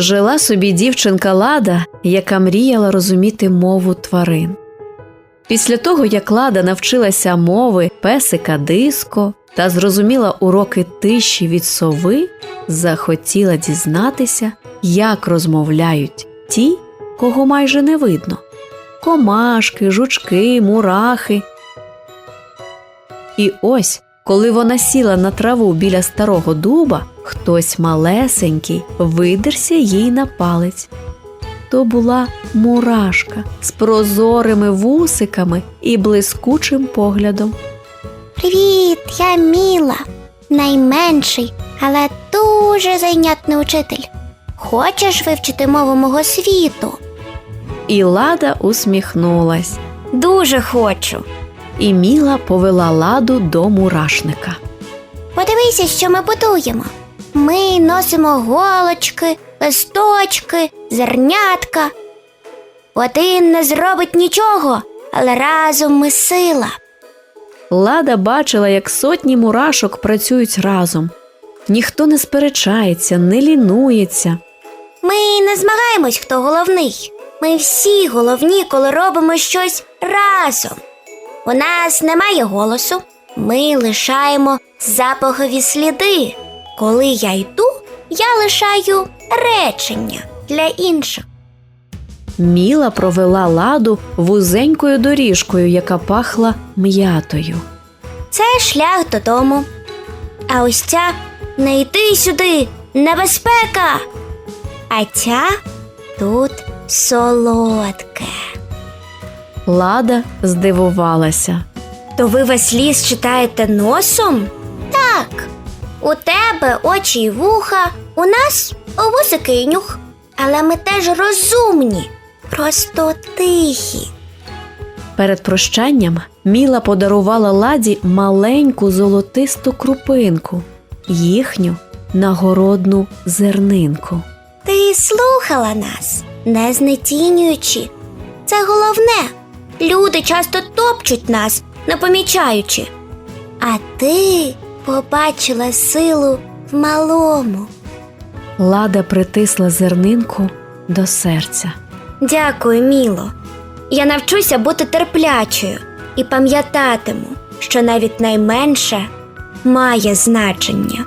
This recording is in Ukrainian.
Жила собі дівчинка Лада, яка мріяла розуміти мову тварин. Після того, як Лада навчилася мови песика диско та зрозуміла уроки тиші від сови, захотіла дізнатися, як розмовляють ті, кого майже не видно комашки, жучки, мурахи. І ось, коли вона сіла на траву біля старого дуба, хтось малесенький видерся їй на палець. То була мурашка з прозорими вусиками і блискучим поглядом. Привіт, я Міла, найменший, але дуже зайнятний учитель. Хочеш вивчити мову мого світу? І лада усміхнулась, Дуже хочу. І Міла повела ладу до мурашника. Подивися, що ми будуємо. Ми носимо голочки, листочки, зернятка. Один не зробить нічого, але разом ми сила. Лада бачила, як сотні мурашок працюють разом. Ніхто не сперечається, не лінується. Ми не змагаємось, хто головний. Ми всі головні, коли робимо щось разом. У нас немає голосу, ми лишаємо запахові сліди. Коли я йду, я лишаю речення для інших. Міла провела ладу вузенькою доріжкою, яка пахла м'ятою. Це шлях додому. А ось ця не йди сюди, небезпека. А ця тут солодке. Лада здивувалася. То ви весь ліс читаєте носом? Так. У тебе очі й вуха, у нас вусики й нюх. Але ми теж розумні, просто тихі. Перед прощанням Міла подарувала ладі маленьку золотисту крупинку, їхню нагородну зернинку. Ти слухала нас, не знецінюючи. Це головне. Люди часто топчуть нас, не помічаючи. А ти побачила силу в малому. Лада притисла зернинку до серця. Дякую, Міло. Я навчуся бути терплячою і пам'ятатиму, що навіть найменше має значення.